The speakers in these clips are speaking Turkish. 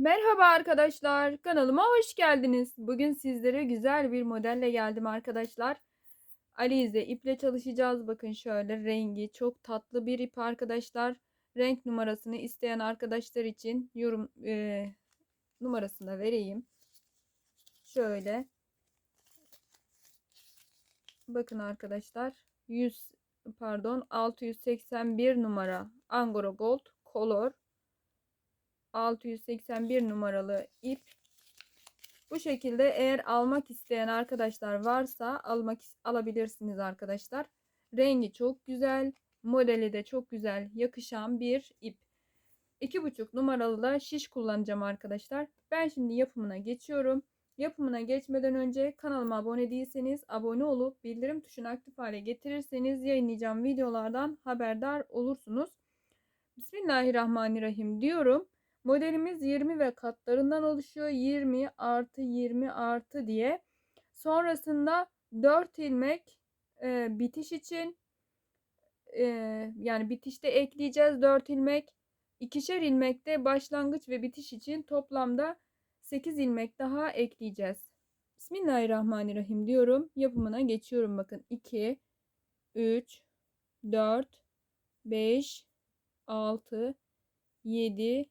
Merhaba arkadaşlar, kanalıma hoş geldiniz. Bugün sizlere güzel bir modelle geldim arkadaşlar. Alize iple çalışacağız. Bakın şöyle rengi çok tatlı bir ip arkadaşlar. Renk numarasını isteyen arkadaşlar için yorum e, numarasını da vereyim. Şöyle. Bakın arkadaşlar 100 pardon 681 numara Angora Gold Color 681 numaralı ip. Bu şekilde eğer almak isteyen arkadaşlar varsa almak alabilirsiniz arkadaşlar. Rengi çok güzel, modeli de çok güzel yakışan bir ip. 2,5 numaralı da şiş kullanacağım arkadaşlar. Ben şimdi yapımına geçiyorum. Yapımına geçmeden önce kanalıma abone değilseniz abone olup bildirim tuşunu aktif hale getirirseniz yayınlayacağım videolardan haberdar olursunuz. Bismillahirrahmanirrahim diyorum. Modelimiz 20 ve katlarından oluşuyor. 20 artı 20 artı diye. Sonrasında 4 ilmek e, bitiş için e, yani bitişte ekleyeceğiz 4 ilmek. İkişer ilmek de başlangıç ve bitiş için toplamda 8 ilmek daha ekleyeceğiz. Bismillahirrahmanirrahim diyorum. Yapımına geçiyorum bakın. 2 3 4 5 6 7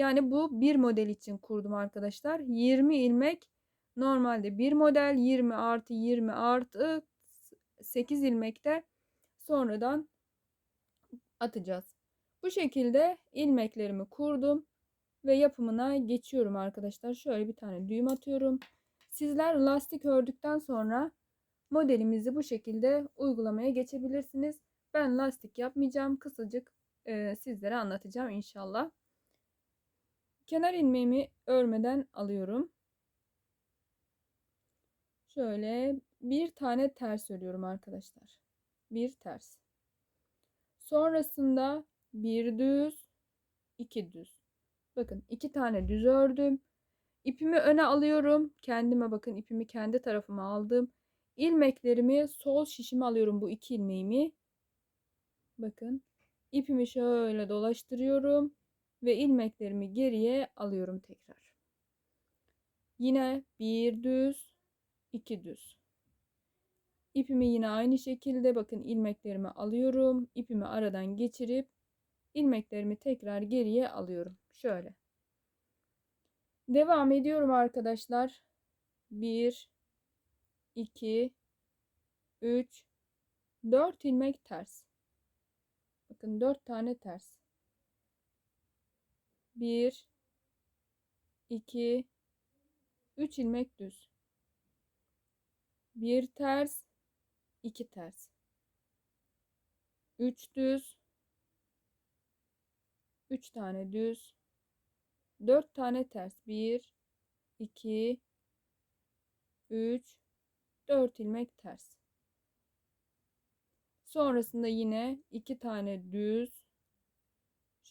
yani bu bir model için kurdum arkadaşlar. 20 ilmek normalde bir model 20 artı 20 artı 8 ilmek de sonradan atacağız. Bu şekilde ilmeklerimi kurdum ve yapımına geçiyorum arkadaşlar. Şöyle bir tane düğüm atıyorum. Sizler lastik ördükten sonra modelimizi bu şekilde uygulamaya geçebilirsiniz. Ben lastik yapmayacağım. Kısacık e, sizlere anlatacağım inşallah. Kenar ilmeğimi örmeden alıyorum. Şöyle bir tane ters örüyorum arkadaşlar. Bir ters. Sonrasında bir düz, iki düz. Bakın iki tane düz ördüm. İpimi öne alıyorum. Kendime bakın ipimi kendi tarafıma aldım. İlmeklerimi sol şişime alıyorum bu iki ilmeğimi. Bakın ipimi şöyle dolaştırıyorum ve ilmeklerimi geriye alıyorum tekrar. Yine bir düz, iki düz. İpimi yine aynı şekilde bakın ilmeklerimi alıyorum. İpimi aradan geçirip ilmeklerimi tekrar geriye alıyorum. Şöyle. Devam ediyorum arkadaşlar. 1 2 3 4 ilmek ters. Bakın 4 tane ters. 1 2 3 ilmek düz. 1 ters, 2 ters. 3 düz. 3 tane düz. 4 tane ters. 1 2 3 4 ilmek ters. Sonrasında yine 2 tane düz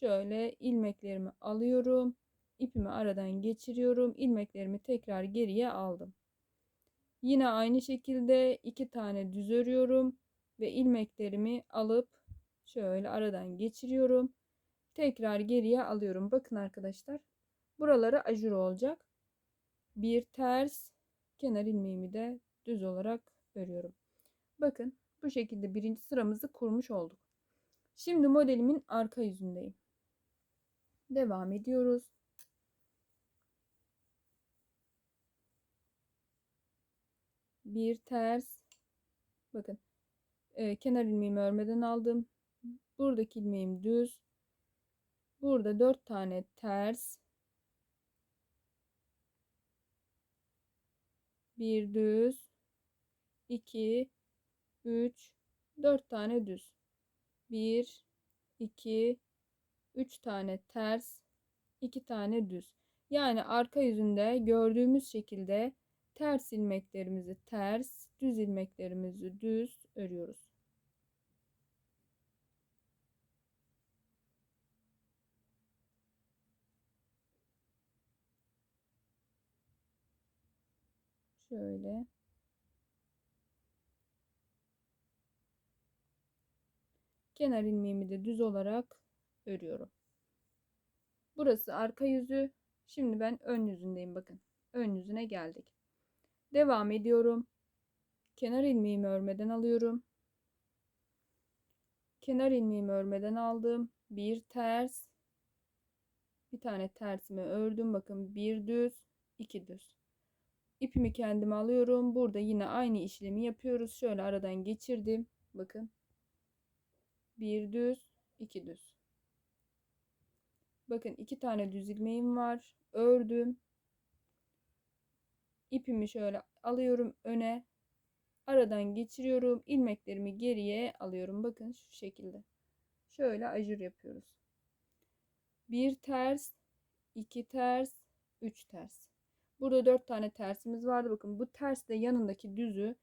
Şöyle ilmeklerimi alıyorum. ipimi aradan geçiriyorum. ilmeklerimi tekrar geriye aldım. Yine aynı şekilde iki tane düz örüyorum ve ilmeklerimi alıp şöyle aradan geçiriyorum. Tekrar geriye alıyorum. Bakın arkadaşlar. Buraları ajur olacak. Bir ters kenar ilmeğimi de düz olarak örüyorum. Bakın bu şekilde birinci sıramızı kurmuş olduk. Şimdi modelimin arka yüzündeyim. Devam ediyoruz. Bir ters. Bakın. E, kenar ilmeğimi örmeden aldım. Buradaki ilmeğim düz. Burada dört tane ters. Bir düz. iki, üç, dört tane düz. Bir, iki, 3 tane ters, 2 tane düz. Yani arka yüzünde gördüğümüz şekilde ters ilmeklerimizi ters, düz ilmeklerimizi düz örüyoruz. Şöyle. Kenar ilmeğimi de düz olarak örüyorum. Burası arka yüzü. Şimdi ben ön yüzündeyim bakın. Ön yüzüne geldik. Devam ediyorum. Kenar ilmeğimi örmeden alıyorum. Kenar ilmeğimi örmeden aldım. Bir ters. Bir tane tersimi ördüm. Bakın bir düz, iki düz. İpimi kendime alıyorum. Burada yine aynı işlemi yapıyoruz. Şöyle aradan geçirdim. Bakın. Bir düz, iki düz. Bakın iki tane düz ilmeğim var. Ördüm. İpimi şöyle alıyorum öne. Aradan geçiriyorum. ilmeklerimi geriye alıyorum. Bakın şu şekilde. Şöyle ajur yapıyoruz. Bir ters, iki ters, üç ters. Burada dört tane tersimiz vardı. Bakın bu tersle yanındaki düzü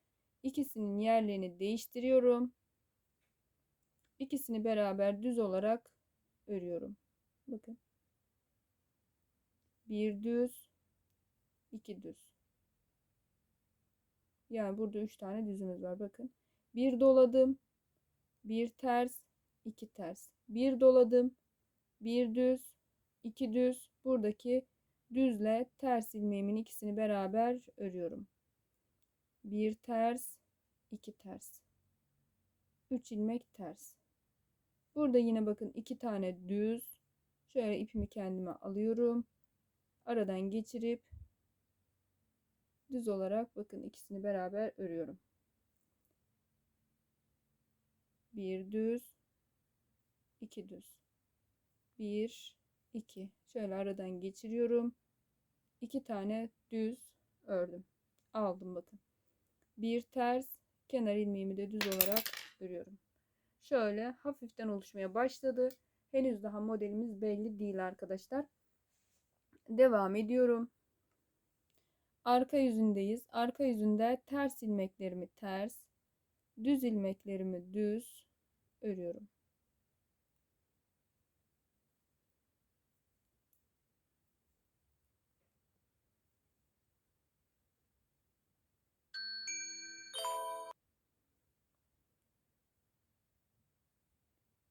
ikisinin yerlerini değiştiriyorum. İkisini beraber düz olarak örüyorum. Bakın. Bir düz, iki düz. Yani burada üç tane düzümüz var. Bakın. Bir doladım, bir ters, iki ters. Bir doladım, bir düz, iki düz. Buradaki düzle ters ilmeğimin ikisini beraber örüyorum. Bir ters, iki ters. Üç ilmek ters. Burada yine bakın iki tane düz. Şöyle ipimi kendime alıyorum. Aradan geçirip düz olarak bakın ikisini beraber örüyorum. Bir düz, iki düz. Bir, iki. Şöyle aradan geçiriyorum. İki tane düz ördüm. Aldım bakın. Bir ters, kenar ilmeğimi de düz olarak örüyorum. Şöyle hafiften oluşmaya başladı. Henüz daha modelimiz belli değil arkadaşlar. Devam ediyorum. Arka yüzündeyiz. Arka yüzünde ters ilmeklerimi ters, düz ilmeklerimi düz örüyorum.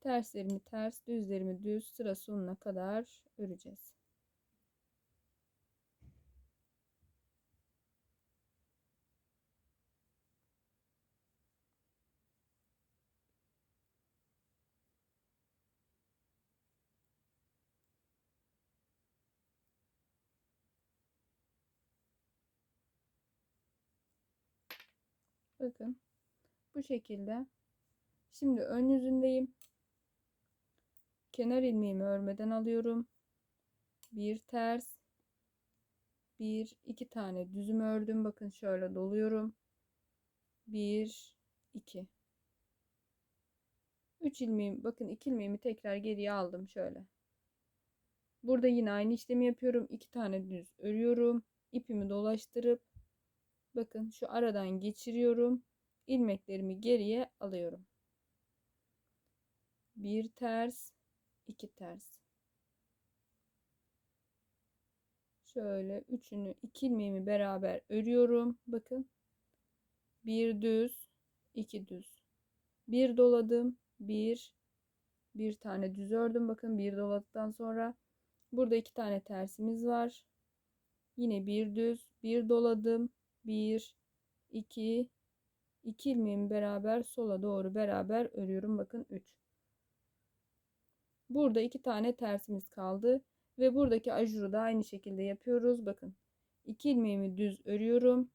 Terslerimi ters, düzlerimi düz sıra sonuna kadar öreceğiz. Bakın bu şekilde. Şimdi ön yüzündeyim. Kenar ilmeğimi örmeden alıyorum. Bir ters. Bir, iki tane düzüm ördüm. Bakın şöyle doluyorum. Bir, iki. Üç ilmeğim, bakın iki ilmeğimi tekrar geriye aldım şöyle. Burada yine aynı işlemi yapıyorum. İki tane düz örüyorum. İpimi dolaştırıp bakın şu aradan geçiriyorum. ilmeklerimi geriye alıyorum. Bir ters, iki ters. Şöyle üçünü iki ilmeğimi beraber örüyorum. Bakın. Bir düz, iki düz. Bir doladım, bir bir tane düz ördüm. Bakın bir doladıktan sonra burada iki tane tersimiz var. Yine bir düz, bir doladım, bir, iki, iki ilmeğimi beraber sola doğru beraber örüyorum. Bakın üç. Burada iki tane tersimiz kaldı. Ve buradaki ajuru da aynı şekilde yapıyoruz. Bakın. iki ilmeğimi düz örüyorum.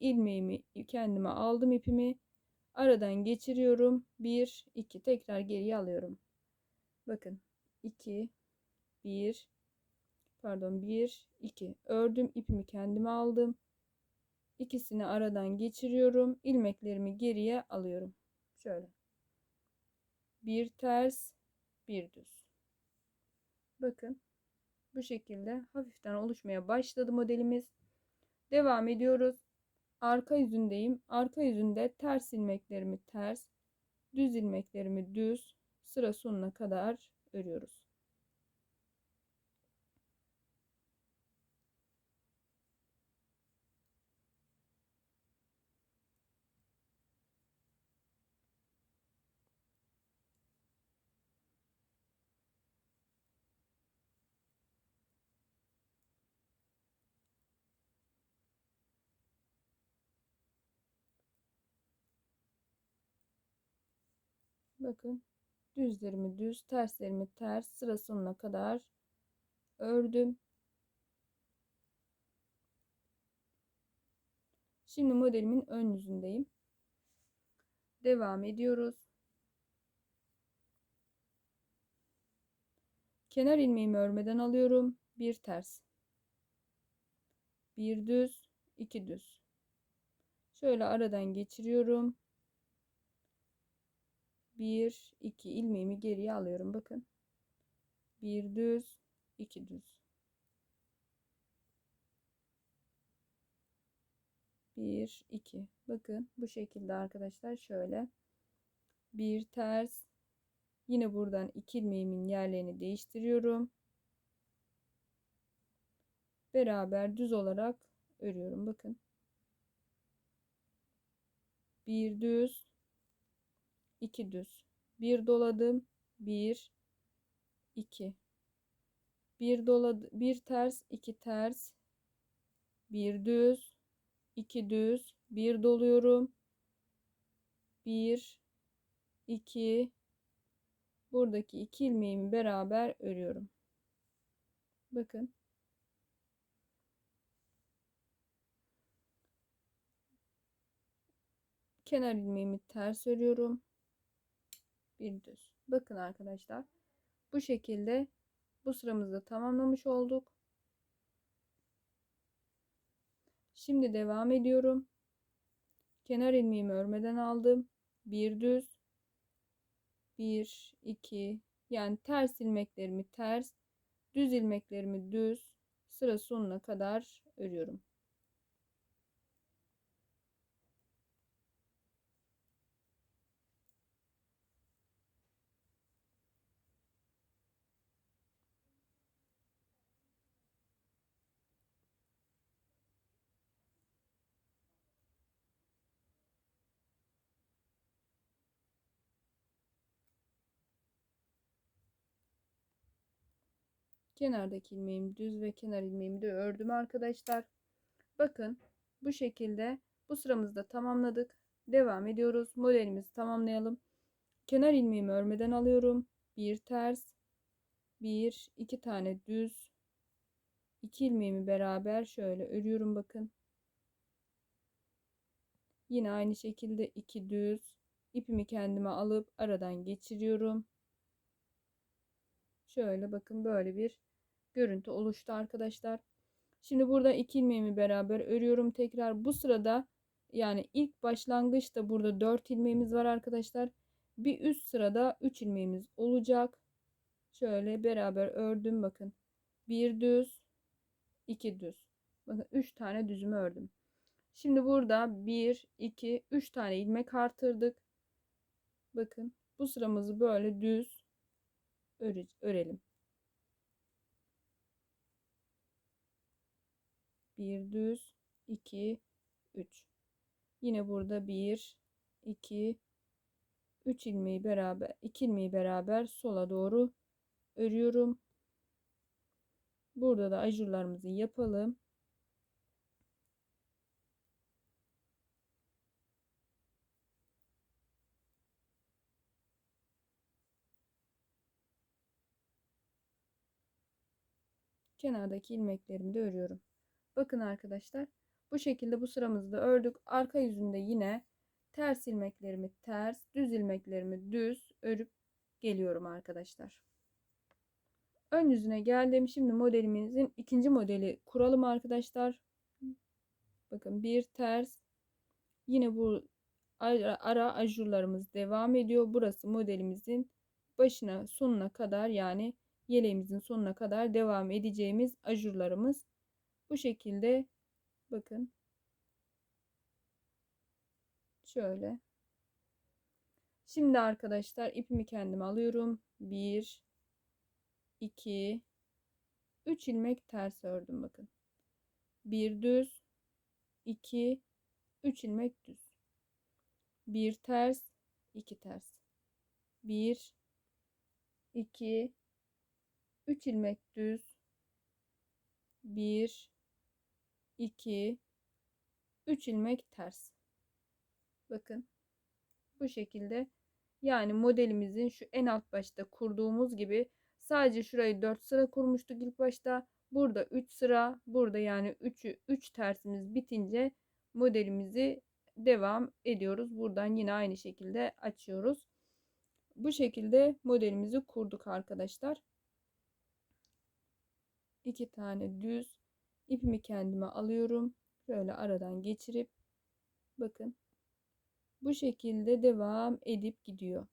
ilmeğimi kendime aldım ipimi. Aradan geçiriyorum. 1, 2 tekrar geriye alıyorum. Bakın. 2, 1, pardon 1, 2 ördüm. ipimi kendime aldım. İkisini aradan geçiriyorum. ilmeklerimi geriye alıyorum. Şöyle. Bir ters, bir düz. Bakın Bu şekilde hafiften oluşmaya başladı modelimiz. Devam ediyoruz. Arka yüzündeyim. Arka yüzünde ters ilmeklerimi ters, düz ilmeklerimi düz sıra sonuna kadar örüyoruz. Bakın düzlerimi düz, terslerimi ters sıra sonuna kadar ördüm. Şimdi modelimin ön yüzündeyim. Devam ediyoruz. Kenar ilmeğimi örmeden alıyorum. Bir ters. Bir düz, iki düz. Şöyle aradan geçiriyorum. 1 2 ilmeğimi geriye alıyorum bakın. Bir düz, iki düz. Bir, iki. Bakın bu şekilde arkadaşlar şöyle. Bir ters. Yine buradan iki ilmeğimin yerlerini değiştiriyorum. Beraber düz olarak örüyorum. Bakın. Bir düz, 2 düz. Bir doladım. 1 2 bir doladı bir ters, iki ters. Bir düz, iki düz, bir doluyorum. 1 2 buradaki iki ilmeğimi beraber örüyorum. Bakın. Kenar ilmeğimi ters örüyorum bir düz. Bakın arkadaşlar. Bu şekilde bu sıramızı tamamlamış olduk. Şimdi devam ediyorum. Kenar ilmeğimi örmeden aldım. Bir düz. Bir, iki. Yani ters ilmeklerimi ters. Düz ilmeklerimi düz. Sıra sonuna kadar örüyorum. Kenardaki ilmeğimi düz ve kenar ilmeğimi de ördüm arkadaşlar. Bakın bu şekilde bu sıramızı da tamamladık. Devam ediyoruz. Modelimizi tamamlayalım. Kenar ilmeğimi örmeden alıyorum. Bir ters, bir, iki tane düz, iki ilmeğimi beraber şöyle örüyorum bakın. Yine aynı şekilde iki düz ipimi kendime alıp aradan geçiriyorum. Şöyle bakın böyle bir görüntü oluştu arkadaşlar. Şimdi burada iki ilmeğimi beraber örüyorum tekrar. Bu sırada yani ilk başlangıçta burada 4 ilmeğimiz var arkadaşlar. Bir üst sırada 3 ilmeğimiz olacak. Şöyle beraber ördüm bakın. Bir düz, iki düz. Bakın 3 tane düzümü ördüm. Şimdi burada 1, 2, 3 tane ilmek artırdık. Bakın bu sıramızı böyle düz örelim. Bir düz, iki, üç. Yine burada bir, iki, üç ilmeği beraber, iki ilmeği beraber sola doğru örüyorum. Burada da ajurlarımızı yapalım. Kenardaki ilmeklerimi de örüyorum. Bakın arkadaşlar bu şekilde bu sıramızı da ördük. Arka yüzünde yine ters ilmeklerimi ters, düz ilmeklerimi düz örüp geliyorum arkadaşlar. Ön yüzüne geldim. Şimdi modelimizin ikinci modeli kuralım arkadaşlar. Bakın bir ters. Yine bu ara, ara ajurlarımız devam ediyor. Burası modelimizin başına sonuna kadar yani yeleğimizin sonuna kadar devam edeceğimiz ajurlarımız. Bu şekilde bakın şöyle. Şimdi arkadaşlar ipimi kendime alıyorum. 1 2 3 ilmek ters ördüm bakın. 1 düz 2 3 ilmek düz. 1 ters 2 ters. 1 2 3 ilmek düz. 1 2 3 ilmek ters. Bakın bu şekilde yani modelimizin şu en alt başta kurduğumuz gibi sadece şurayı 4 sıra kurmuştuk ilk başta. Burada 3 sıra, burada yani 3'ü 3 tersimiz bitince modelimizi devam ediyoruz. Buradan yine aynı şekilde açıyoruz. Bu şekilde modelimizi kurduk arkadaşlar. 2 tane düz ipimi kendime alıyorum. Şöyle aradan geçirip bakın bu şekilde devam edip gidiyor.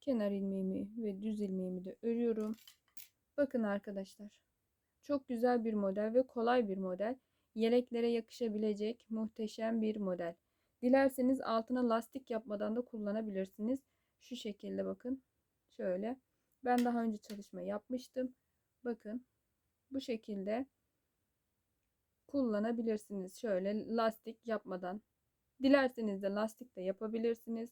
Kenar ilmeğimi ve düz ilmeğimi de örüyorum. Bakın arkadaşlar. Çok güzel bir model ve kolay bir model. Yeleklere yakışabilecek muhteşem bir model. Dilerseniz altına lastik yapmadan da kullanabilirsiniz. Şu şekilde bakın. Şöyle. Ben daha önce çalışma yapmıştım. Bakın. Bu şekilde kullanabilirsiniz. Şöyle lastik yapmadan. Dilerseniz de lastik de yapabilirsiniz.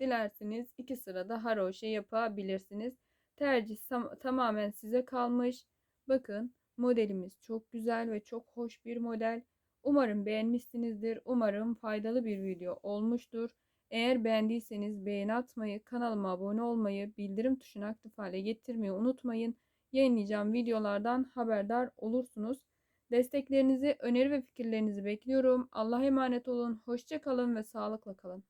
Dilerseniz iki sırada haroşe yapabilirsiniz. Tercih tamamen size kalmış. Bakın modelimiz çok güzel ve çok hoş bir model. Umarım beğenmişsinizdir. Umarım faydalı bir video olmuştur. Eğer beğendiyseniz beğeni atmayı, kanalıma abone olmayı, bildirim tuşunu aktif hale getirmeyi unutmayın. Yayınlayacağım videolardan haberdar olursunuz. Desteklerinizi, öneri ve fikirlerinizi bekliyorum. Allah'a emanet olun. Hoşça kalın ve sağlıkla kalın.